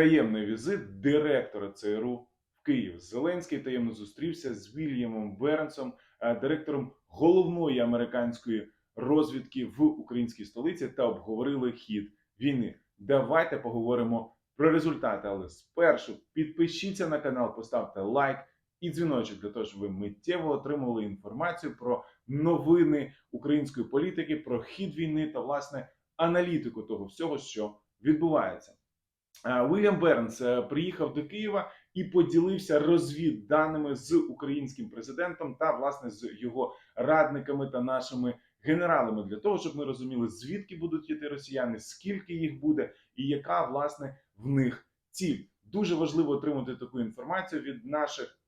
таємний візит директора ЦРУ в Київ. Зеленський таємно зустрівся з Вільямом Бернсом, е, директором головної американської розвідки в українській столиці, та обговорили хід війни. Давайте поговоримо про результати. Але спершу підпишіться на канал, поставте лайк і дзвіночок для того, щоб ви миттєво отримували інформацію про новини української політики, про хід війни та власне аналітику того всього, що відбувається. Е, Уільям Бернс е, приїхав до Києва і поділився розвідданими з українським президентом та власне з його радниками та нашими генералами для того, щоб ми розуміли, звідки будуть йти росіяни, скільки їх буде, і яка власне в них ціль. Дуже важливо отримати таку інформацію від наших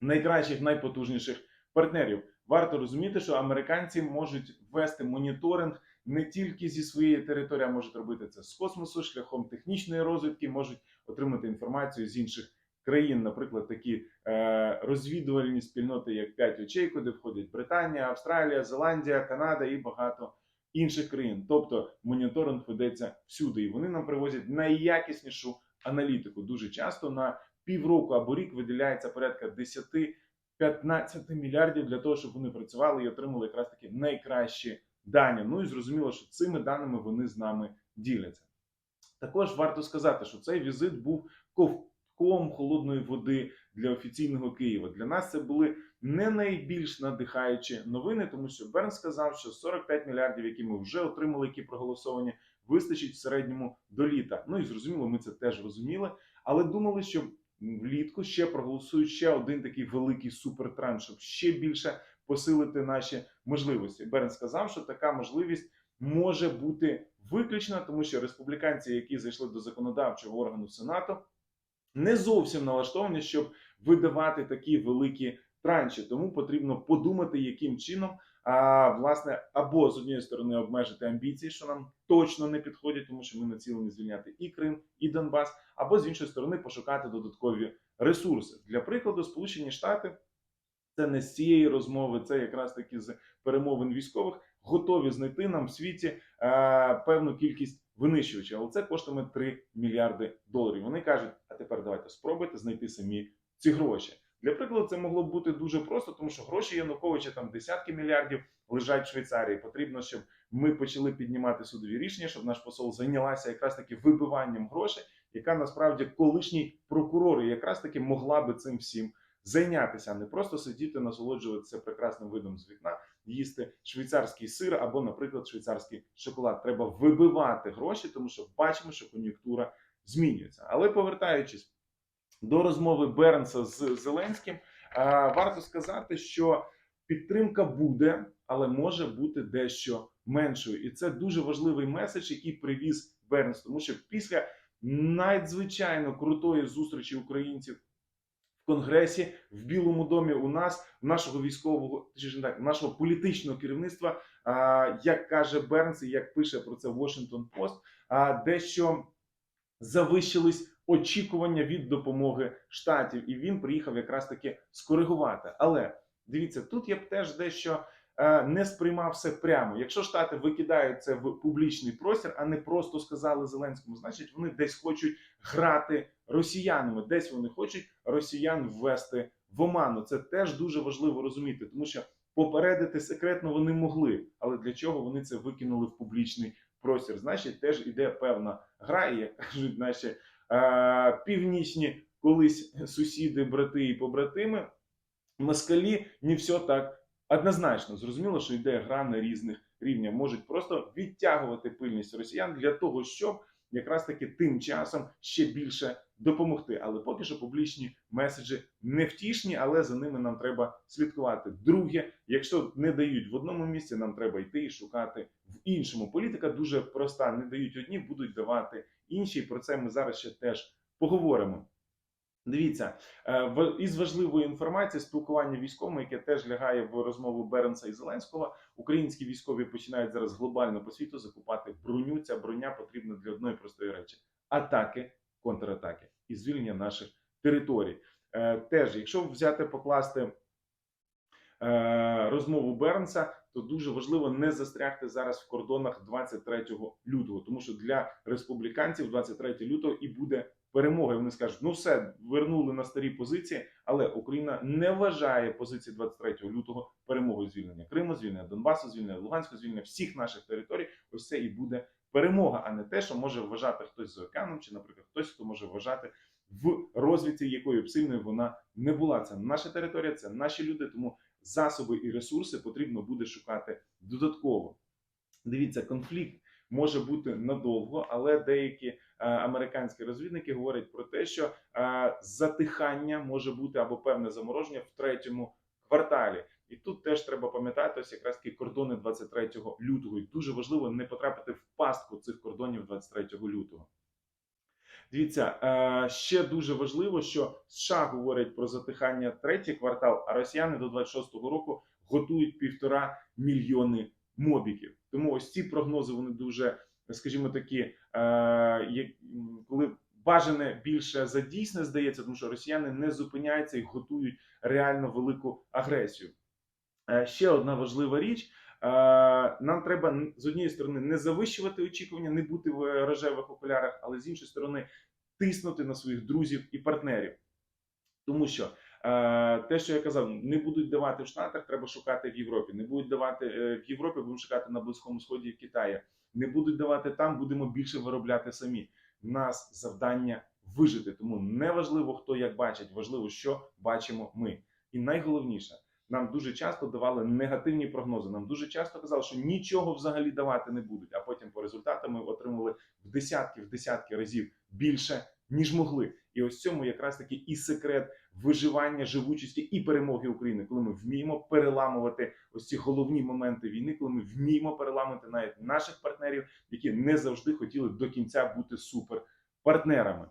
найкращих, найпотужніших партнерів. Варто розуміти, що американці можуть вести моніторинг не тільки зі своєї території, а можуть робити це з космосу, шляхом технічної розвідки, можуть отримати інформацію з інших країн, наприклад, такі е, розвідувальні спільноти, як п'ять очей, куди входять Британія, Австралія, Зеландія, Канада і багато інших країн. Тобто моніторинг ведеться всюди, і вони нам привозять найякіснішу аналітику. Дуже часто на півроку або рік виділяється порядка 10-15 мільярдів для того, щоб вони працювали і отримали якраз таки найкращі дані. Ну і зрозуміло, що цими даними вони з нами діляться. Також варто сказати, що цей візит був ковтком холодної води для офіційного Києва. Для нас це були не найбільш надихаючі новини, тому що Берн сказав, що 45 мільярдів, які ми вже отримали, які проголосовані, вистачить в середньому до літа. Ну і зрозуміло, ми це теж розуміли, але думали, що влітку ще проголосують ще один такий великий супертранш, щоб ще більше посилити наші можливості. Берн сказав, що така можливість може бути виключена, тому що республіканці, які зайшли до законодавчого органу Сенату, не зовсім налаштовані, щоб видавати такі великі транші. Тому потрібно подумати, яким чином. А власне, або з однієї сторони обмежити амбіції, що нам точно не підходять, тому що ми націлені звільняти і Крим, і Донбас, або з іншої сторони пошукати додаткові ресурси. Для прикладу, Сполучені Штати це не з цієї розмови, це якраз таки з перемовин військових готові знайти нам в світі е, певну кількість винищувачів, але це коштує 3 мільярди доларів. Вони кажуть, а тепер давайте спробуйте знайти самі ці гроші. Для прикладу, це могло б бути дуже просто, тому що гроші Януковича там десятки мільярдів лежать в Швейцарії. Потрібно, щоб ми почали піднімати судові рішення, щоб наш посол зайнялася якраз таки вибиванням грошей, яка насправді колишній прокурор якраз таки могла би цим всім зайнятися, а не просто сидіти, насолоджуватися прекрасним видом з вікна, їсти швейцарський сир або, наприклад, швейцарський шоколад. Треба вибивати гроші, тому що бачимо, що кон'юнктура змінюється. Але повертаючись до розмови Бернса з Зеленським, е, варто сказати, що підтримка буде, але може бути дещо меншою. І це дуже важливий меседж, який привіз Бернс, тому що після надзвичайно крутої зустрічі українців в Конгресі в Білому домі у нас, в нашого військового чи так, нашого політичного керівництва, а, як каже Бернс, і як пише про це Washington Post, дещо завищились очікування від допомоги штатів, і він приїхав якраз таки скоригувати. Але дивіться, тут я б теж дещо не сприймав все прямо. Якщо штати викидають це в публічний простір, а не просто сказали Зеленському, значить вони десь хочуть грати росіянами, десь вони хочуть росіян ввести в оману. Це теж дуже важливо розуміти, тому що попередити секретно вони могли, але для чого вони це викинули в публічний простір? Значить, теж іде певна гра, і як кажуть наші е, північні колись сусіди, брати і побратими. Москалі не все так однозначно. Зрозуміло, що йде гра на різних рівнях. Можуть просто відтягувати пильність росіян для того, щоб якраз таки тим часом ще більше допомогти. Але поки що публічні меседжі не втішні, але за ними нам треба слідкувати. Друге, якщо не дають в одному місці, нам треба йти і шукати в іншому. Політика дуже проста: не дають одні, будуть давати інші. І про це ми зараз ще теж поговоримо. Дивіться, е, із важливої інформації спілкування військовими, яке теж лягає в розмову Беренса і Зеленського. Українські військові починають зараз глобально по світу закупати броню. Ця броня потрібна для одної простої речі: атаки, контратаки і звільнення наших територій. Е, Теж, якщо взяти покласти е, розмову Бернса, то дуже важливо не застрягти зараз в кордонах 23 лютого, тому що для республіканців 23 лютого і буде перемога, вони скажуть, ну все, вернули на старі позиції, але Україна не вважає позиції 23 лютого перемогою звільнення Криму, звільнення Донбасу, звільнення Луганську, звільнення всіх наших територій. Ось це і буде перемога, а не те, що може вважати хтось з океаном, чи, наприклад, хтось, хто може вважати в розвідці, якою б сильною вона не була. Це наша територія, це наші люди, тому засоби і ресурси потрібно буде шукати додатково. Дивіться, конфлікт може бути надовго, але деякі е, американські розвідники говорять про те, що е, затихання може бути або певне замороження в третьому кварталі. І тут теж треба пам'ятати ось якраз таки кордони 23 лютого. І дуже важливо не потрапити в пастку цих кордонів 23 лютого. Дивіться, е, ще дуже важливо, що США говорять про затихання третій квартал, а росіяни до 26-го року готують півтора мільйони мобіків. Тому ось ці прогнози вони дуже, скажімо такі, е, коли бажане більше за дійсне здається, тому що росіяни не зупиняються і готують реально велику агресію. Е, Ще одна важлива річ. Е, Нам треба з однієї сторони не завищувати очікування, не бути в рожевих окулярах, але з іншої сторони тиснути на своїх друзів і партнерів. Тому що е, те, що я казав, не будуть давати в Штатах, треба шукати в Європі. Не будуть давати е, в Європі, будемо шукати на Близькому Сході в Китаї. Не будуть давати там, будемо більше виробляти самі. В нас завдання вижити. Тому не важливо, хто як бачить, важливо, що бачимо ми. І найголовніше, нам дуже часто давали негативні прогнози. Нам дуже часто казали, що нічого взагалі давати не будуть. А потім по результатам ми отримали в десятки, в десятки разів більше, ніж могли. І ось цьому якраз таки і секрет виживання, живучості і перемоги України, коли ми вміємо переламувати ось ці головні моменти війни, коли ми вміємо переламувати навіть наших партнерів, які не завжди хотіли до кінця бути супер партнерами.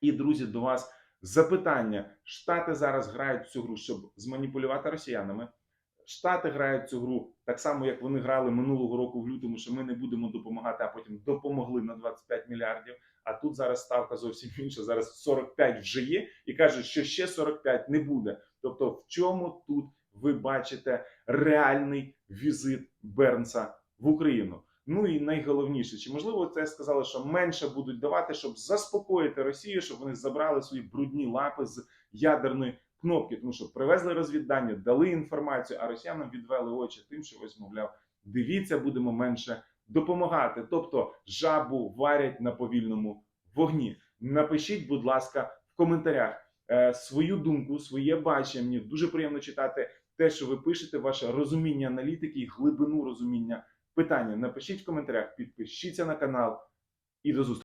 І друзі, до вас запитання: Штати зараз грають цю гру, щоб зманіпулювати росіянами. Штати грають цю гру так само, як вони грали минулого року в лютому, що ми не будемо допомагати, а потім допомогли на 25 мільярдів. А тут зараз ставка зовсім інша. Зараз 45 вже є, і кажуть, що ще 45 не буде. Тобто, в чому тут ви бачите реальний візит Бернса в Україну? Ну і найголовніше, чи можливо це сказали, що менше будуть давати, щоб заспокоїти Росію, щоб вони забрали свої брудні лапи з ядерної кнопки, тому що привезли розвіддання, дали інформацію, а росіянам відвели очі тим, що ось мовляв, дивіться, будемо менше допомагати. Тобто жабу варять на повільному вогні. Напишіть, будь ласка, в коментарях е, свою думку, своє бачення. Мені дуже приємно читати те, що ви пишете, ваше розуміння аналітики і глибину розуміння питання. Напишіть в коментарях, підпишіться на канал і до зустрічі.